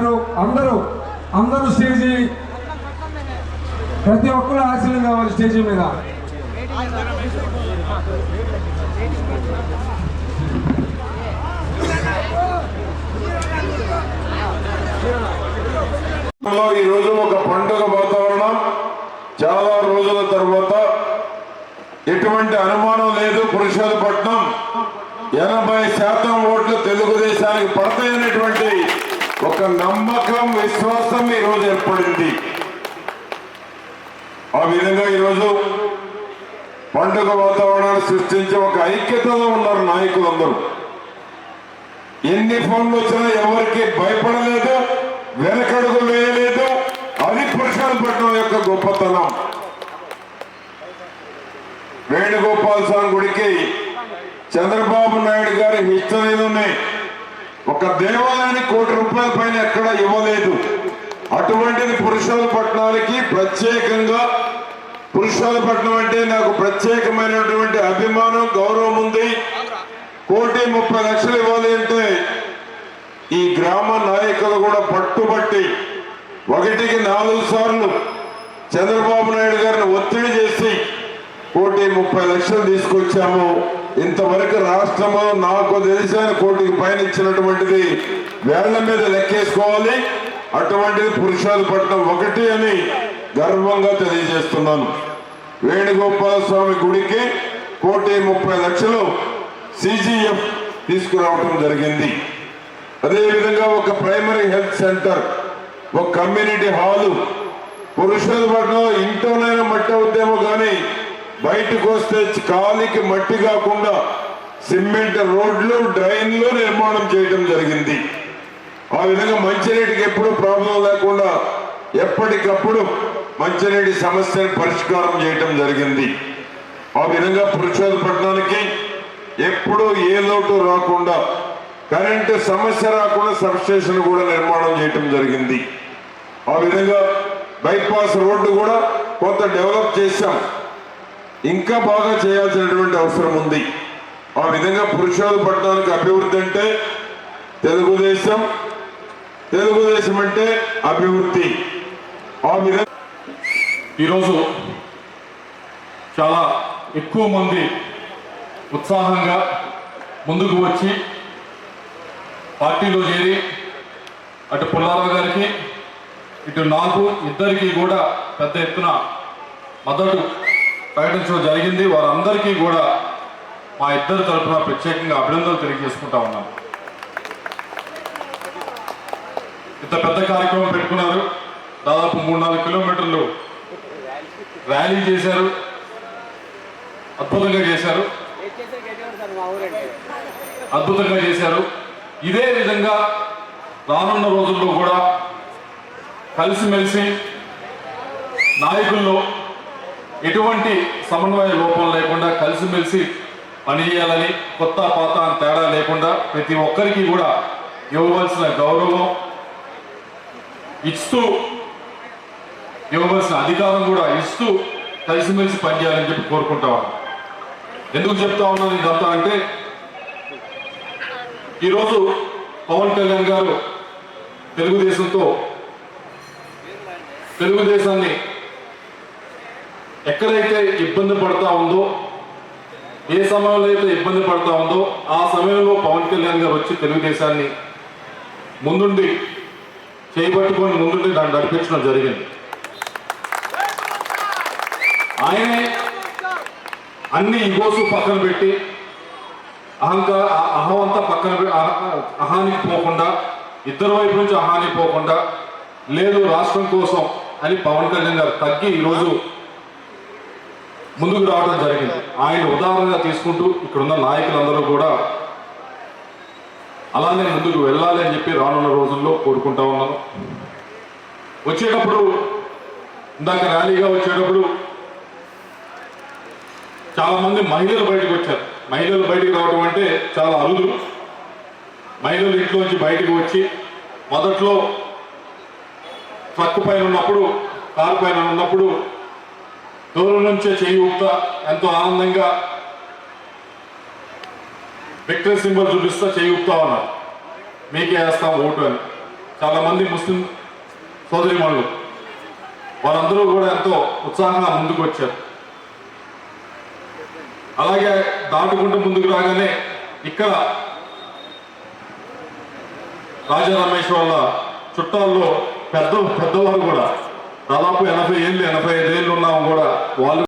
గారు అందరూ అందరూ స్టేజీ ప్రతి ఒక్కరు ఆశీర్వం కావాలి స్టేజీ మీద. ఈ రోజు ఒక పండుగ వాతావరణం. చాలా రోజుల తర్వాత ఎటువంటి అనుమానం లేదు. పురుషోత్పట్నం ఎనభై శాతం ఓట్లు తెలుగుదేశానికి పడతాయనేటువంటి ఒక నమ్మకం విశ్వాసం ఈ రోజు ఏర్పడింది. ఆ విధంగా ఈరోజు పండుగ వాతావరణాన్ని సృష్టించి ఒక ఐక్యతలో ఉన్నారు నాయకులందరూ. ఎన్ని ఫోన్లు వచ్చినా ఎవరికి భయపడలేదు వెనకడుగు వేయలేదు అది పురుషాలపట్నం యొక్క గొప్పతనం. వేణుగోపాల్ స్వామి గుడికి చంద్రబాబు నాయుడు గారి హిస్టరీలోనే ఒక దేవాలయానికి కోటి రూపాయల పైన ఎక్కడ ఇవ్వలేదు. అటువంటిది పట్టణాలకి ప్రత్యేకంగా పురుషాలపట్నం అంటే నాకు ప్రత్యేకమైనటువంటి అభిమానం గౌరవం ఉంది. కోటి ముప్పై లక్షలు ఇవ్వాలి అంటే ఈ గ్రామ నాయకులు కూడా పట్టుబట్టి ఒకటికి నాలుగు సార్లు చంద్రబాబు నాయుడు గారిని ఒత్తిడి చేసి కోటి ముప్పై లక్షలు తీసుకొచ్చాము. ఇంతవరకు రాష్ట్రంలో నాకు తెలిసిన కోటికి పైన ఇచ్చినటువంటిది వేళ్ళ మీద లెక్కేసుకోవాలి. అటువంటిది పురుషాలపట్నం ఒకటి అని గర్వంగా తెలియజేస్తున్నాను. వేణుగోపాల స్వామి గుడికి కోటి ముప్పై లక్షలు సిజిఎఫ్ తీసుకురావటం జరిగింది. అదేవిధంగా ఒక ప్రైమరీ హెల్త్ సెంటర్ ఒక కమ్యూనిటీ హాలు. పురుషుల పట్ల ఇంట్లోనైనా మట్టి అవుద్దేమో కానీ బయటకు వస్తే కాలికి మట్టి కాకుండా సిమెంట్ రోడ్లు డ్రైన్లు నిర్మాణం చేయడం జరిగింది. ఆ విధంగా మంచినీటికి ఎప్పుడు ప్రాబ్లం లేకుండా ఎప్పటికప్పుడు మంచినీటి సమస్యను పరిష్కారం చేయటం జరిగింది. ఆ విధంగా పురుషోత్తపట్నానికి ఎప్పుడూ ఏ లోటు రాకుండా కరెంటు సమస్య రాకుండా సబ్స్టేషన్ కూడా నిర్మాణం చేయటం జరిగింది. ఆ విధంగా బైపాస్ రోడ్డు కూడా కొంత డెవలప్ చేశాం. ఇంకా బాగా చేయాల్సినటువంటి అవసరం ఉంది. ఆ విధంగా పురుషోత్తపట్నానికి అభివృద్ధి అంటే తెలుగుదేశం తెలుగుదేశం అంటే అభివృద్ధి. ఆ విధంగా ఈరోజు చాలా ఎక్కువ మంది ఉత్సాహంగా ముందుకు వచ్చి పార్టీలో చేరి అటు పుల్లారావు గారికి ఇటు నాకు ఇద్దరికి కూడా పెద్ద ఎత్తున మద్దతు ప్రకటించడం జరిగింది. వారందరికీ కూడా మా ఇద్దరి తరఫున ప్రత్యేకంగా అభినందనలు తెలియజేసుకుంటా ఉన్నాం. ఇంత పెద్ద కార్యక్రమం పెట్టుకున్నారు. దాదాపు మూడు నాలుగు కిలోమీటర్లు ర్యాలీ చేశారు. అద్భుతంగా చేశారు. అద్భుతంగా చేశారు. ఇదే విధంగా రానున్న రోజుల్లో కూడా కలిసిమెలిసి నాయకుల్లో ఎటువంటి సమన్వయ లోపం లేకుండా కలిసిమెలిసి పనిచేయాలని కొత్త పాత తేడా లేకుండా ప్రతి ఒక్కరికి కూడా ఇవ్వవలసిన గౌరవం ఇస్తూ ఇవ్వవలసిన అధికారం కూడా ఇస్తూ కలిసిమెలిసి పనిచేయాలని చెప్పి కోరుకుంటా ఉన్నాను ఎందుకు చెప్తా ఉన్నాను ఇదంతా అంటే ఈరోజు పవన్ కళ్యాణ్ గారు తెలుగుదేశంతో తెలుగుదేశాన్ని ఎక్కడైతే ఇబ్బంది పడతా ఉందో ఏ సమయంలో అయితే ఇబ్బంది పడతా ఉందో ఆ సమయంలో పవన్ కళ్యాణ్ గారు వచ్చి తెలుగుదేశాన్ని ముందుండి చేయబట్టుకొని ముందుండి దాన్ని నడిపించడం జరిగింది. ఆయనే అన్ని ఇగోసు పక్కన పెట్టి అహంకార అహం అంతా పక్కన అహ- అహానికి పోకుండా ఇద్దరు వైపు నుంచి అహానికి పోకుండా లేదు రాష్ట్రం కోసం అని పవన్ కళ్యాణ్ గారు తగ్గి ఈరోజు ముందుకు రావడం జరిగింది. ఆయన ఉదాహరణగా తీసుకుంటూ ఇక్కడున్న నాయకులందరూ కూడా అలానే ముందుకు వెళ్ళాలి అని చెప్పి రానున్న రోజుల్లో కోరుకుంటా ఉన్నాను. వచ్చేటప్పుడు ఇందాక ర్యాలీగా వచ్చేటప్పుడు చాలామంది మహిళలు బయటకు వచ్చారు. మహిళలు బయటకు రావడం అంటే చాలా అరుదు. మహిళలు ఇంట్లోంచి బయటకు వచ్చి మొదట్లో ట్రక్ పైన ఉన్నప్పుడు కారు పైన ఉన్నప్పుడు దూరం నుంచే చేయి ఊపుతా ఎంతో ఆనందంగా విక్టరీ సింబల్ చూపిస్తా చేయి ఊపుతా ఉన్నారు. మీకే వేస్తాం ఓటు అని. చాలామంది ముస్లిం సోదరిమణులు వారందరూ కూడా ఎంతో ఉత్సాహంగా ముందుకు వచ్చారు అలాగే దాటుకుంటూ ముందుకు రాగానే ఇక్కడ రాజా రమేష్ వాళ్ళ చుట్టాల్లో పెద్ద పెద్దవారు కూడా దాదాపు ఎనభై ఏళ్ళు ఎనభై ఐదు ఏళ్ళు ఉన్నాము కూడా. వాళ్ళు